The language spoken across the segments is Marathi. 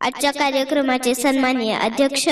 आजच्या कार्यक्रमाचे सन्माननीय अध्यक्ष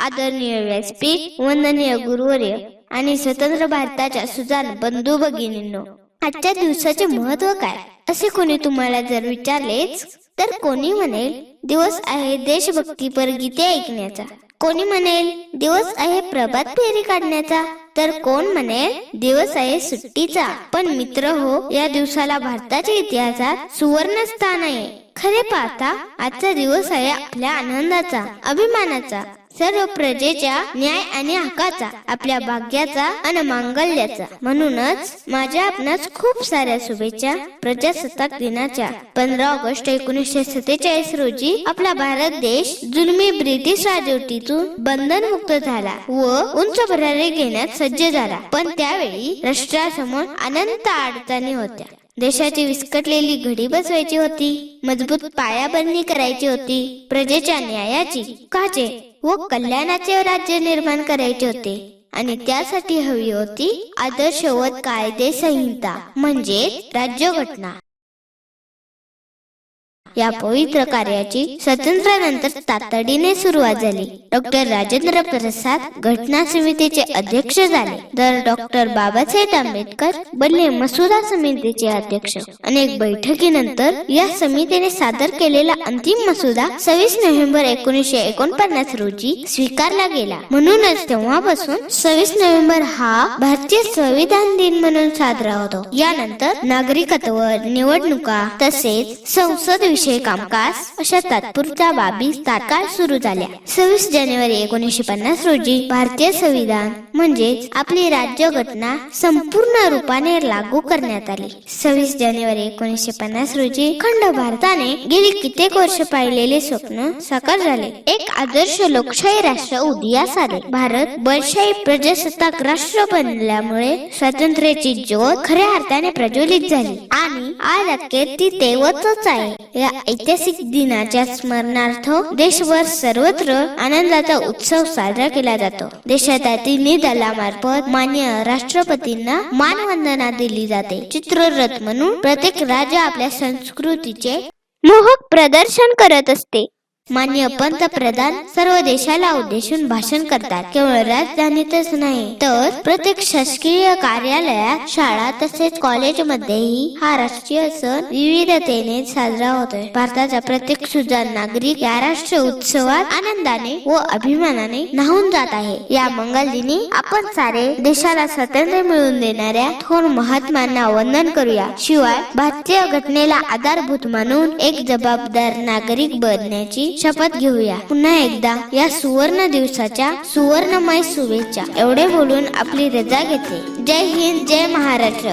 आदरणीय व्यासपीठ वंदनीय गुरुवर्य आणि स्वतंत्र भारताच्या सुजान बंधू भगिनींनो आजच्या दिवसाचे महत्त्व काय? असे कोणी तुम्हाला जर विचारलेच तर कोणी म्हणेल दिवस आहे देशभक्तीपर गीते ऐकण्याचा. कोणी म्हणेल दिवस आहे प्रभात फेरी काढण्याचा. तर कोण म्हणेल दिवस आहे सुट्टीचा. पण मित्र हो या दिवसाला भारताच्या इतिहासात सुवर्ण स्थान आहे. खरे पाहता आजचा दिवस आहे आपल्या आनंदाचा अभिमानाचा. सर्व प्रजेच्या न्याय आणि हक्काचा आपल्या भाग्याचा आणि मांगल्याचा. म्हणूनच माझ्या आपणास खूप साऱ्या शुभेच्छा प्रजासत्ताक दिनाच्या. पंधरा ऑगस्ट एकोणीसशे सत्तेचाळीस रोजी आपला भारत देश जुलमी ब्रिटिश राजवटीतून बंधनमुक्त झाला व उंच भरारी घेण्यात सज्ज झाला. पण त्यावेळी राष्ट्रासमोर अनंत अडचणी होत्या. देशाची विस्कटलेली घडी बसवायची होती. मजबूत पायाभरणी करायची होती. प्रजेच्या न्यायाची काचे व कल्याणाचे राज्य निर्माण करायचे होते. आणि त्यासाठी हवी होती आदर्श कायदे संहिता म्हणजे राज्यघटना. या पवित्र कार्याची स्वातंत्र्यानंतर तातडीने सुरुवात झाली. डॉक्टर राजेंद्र प्रसाद घटना समितीचे अध्यक्ष झाले. तर डॉक्टर बाबासाहेब आंबेडकर बनले मसुदा समितीचे अध्यक्ष. अनेक बैठकीनंतर या समितीने सादर केलेला अंतिम मसुदा सव्वीस नोव्हेंबर एकोणीसशे एकोणपन्नास रोजी स्वीकारला गेला. म्हणूनच तेव्हापासून सव्वीस नोव्हेंबर हा भारतीय संविधान दिन म्हणून साजरा होतो. यानंतर नागरिकत्व निवडणुका तसेच संसद विषय कामकाज अशा तात्पुरत्या बाबी तात्काळ सुरू झाल्या. सव्वीस जानेवारी एकोणीसशे पन्नास रोजी भारतीय संविधान म्हणजेच आपली राज्यघटना संपूर्ण रूपाने लागू करण्यात आली. सव्वीस जानेवारी एकोणीसशे पन्नास रोजी खंड भारताने गेली कित्येक वर्ष पाहिलेले स्वप्न साकार झाले. एक आदर्श लोकशाही राष्ट्र उदयास आले. भारत बलशाही प्रजासत्ताक राष्ट्र बनल्यामुळे स्वातंत्र्याची ज्योत खऱ्या अर्थाने प्रज्वलित झाली. आणि आज तिथे ती आहे. या ऐतिहासिक दिनाच्या स्मरणार्थ देशभर सर्वत्र आनंदाचा उत्सव साजरा केला जातो. देशातील दलामार्फत मान्य राष्ट्रपतींना मानवंदना दिली जाते. चित्ररथ म्हणून प्रत्येक राज्य आपल्या संस्कृतीचे मोहक प्रदर्शन करत असते. मान्य पंतप्रधान सर्व देशाला उद्देशून भाषण करतात. केवळ राजधानीतच नाही तर प्रत्येक शासकीय कार्यालयात शाळा तसेच कॉलेजमध्येही हा राष्ट्रीय सण विविधतेने साजरा होतोय. भारताचा प्रत्येक सुजाण नागरिक या राष्ट्र उत्सवात आनंदाने व अभिमानाने न्हावून जात आहे. या मंगल दिनी आपण सारे देशाला स्वातंत्र्य मिळवून देणाऱ्या थोर महात्मांना वंदन करूया. शिवाय भारतीय घटनेला आधारभूत मानून एक जबाबदार नागरिक बनण्याची शपथ घेऊया. पुन्हा एकदा या सुवर्ण दिवसाच्या सुवर्णमय शुभेच्छा. एवढे बोलून आपली रजा घेते जय हिंद जय महाराष्ट्र.